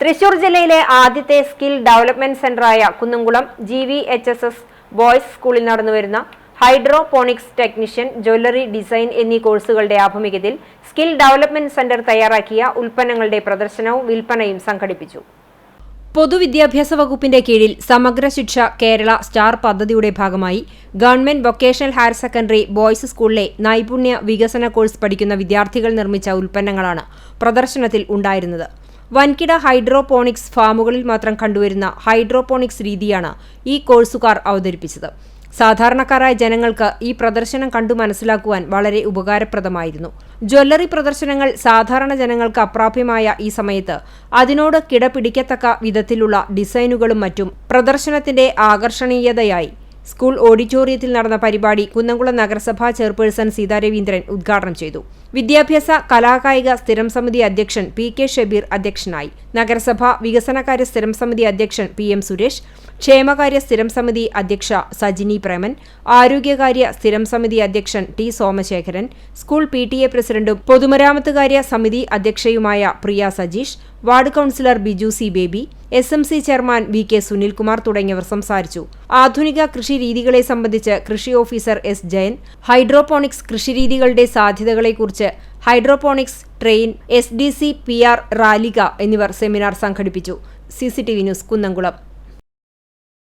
തൃശൂർ ജില്ലയിലെ ആദ്യത്തെ skill development സെന്ററായ Kunnamkulam G V H S S boys സ്കൂളിൽ നടന്നുവരുന്ന ഹൈഡ്രോപോണിക്സ് ടെക്നീഷ്യൻ ജ്വല്ലറി ഡിസൈൻ എന്നീ കോഴ്സുകളുടെ ആഭിമുഖ്യത്തിൽ സ്കിൽ ഡെവലപ്മെന്റ് സെന്റർ തയ്യാറാക്കിയ ഉൽപ്പന്നങ്ങളുടെ പ്രദർശനവും വിൽപ്പനയും സംഘടിപ്പിച്ചു. പൊതുവിദ്യാഭ്യാസ വകുപ്പിന്റെ കീഴിൽ സമഗ്ര ശിക്ഷ കേരള സ്റ്റാർ പദ്ധതിയുടെ ഭാഗമായി government vocational higher secondary boys സ്കൂളിലെ നൈപുണ്യ വികസന കോഴ്സ് പഠിക്കുന്ന വിദ്യാർത്ഥികൾ നിർമ്മിച്ച ഉൽപ്പന്നങ്ങളാണ് പ്രദർശനത്തിൽ ഉണ്ടായിരുന്നത്. വൻകിട ഹൈഡ്രോപോണിക്സ് ഫാമുകളിൽ മാത്രം കണ്ടുവരുന്ന ഹൈഡ്രോപോണിക്സ് രീതിയാണ് ഈ കോഴ്സുകാർ അവതരിപ്പിച്ചത്. സാധാരണക്കാരായ ജനങ്ങൾക്ക് ഈ പ്രദർശനം കണ്ടു മനസ്സിലാക്കുവാൻ വളരെ ഉപകാരപ്രദമായിരുന്നു. ജ്വല്ലറി പ്രദർശനങ്ങൾ സാധാരണ ജനങ്ങൾക്ക് അപ്രാപ്യമായ ഈ സമയത്ത് അതിനോട് കിടപിടിക്കത്തക്ക വിധത്തിലുള്ള ഡിസൈനുകളും മറ്റും പ്രദർശനത്തിന്റെ ആകർഷണീയതയായി സ്കൂൾ ഓഡിറ്റോറിയത്തിൽ നടന്ന പരിപാടി കുന്നംകുളം നഗരസഭാ ചെയർപേഴ്സൺ സീതാ രവീന്ദ്രൻ ഉദ്ഘാടനം ചെയ്തു. വിദ്യാഭ്യാസ കലാകായിക സ്ഥിരം സമിതി അധ്യക്ഷൻ പി കെ ഷബീർ അധ്യക്ഷനായി. നഗരസഭ വികസനകാര്യ സ്ഥിരം സമിതി അധ്യക്ഷൻ പി എം സുരേഷ് ക്ഷേമകാര്യ സ്ഥിരം സമിതി അധ്യക്ഷ സജിനി പ്രേമൻ ആരോഗ്യകാര്യ സ്ഥിരം സമിതി അധ്യക്ഷൻ T Somasekharan school P T A പ്രസിഡന്റും പൊതുമരാമത്തുകാര്യ സമിതി അധ്യക്ഷയുമായ Priya Sajeesh ward councillor Biju C Baby S M C chairman V K Sunilkumar തുടങ്ങിയവർ സംസാരിച്ചു. ആധുനിക കൃഷി രീതികളെ സംബന്ധിച്ച് കൃഷി ഓഫീസർ എസ് ജയൻ ഹൈഡ്രോപോണിക്സ് കൃഷിരീതികളുടെ സാധ്യതകളെക്കുറിച്ച് hydroponics train S D C P R Ralika എന്നിവർ സെമിനാർ സംഘടിപ്പിച്ചു. C C T V news Kunnamkulam.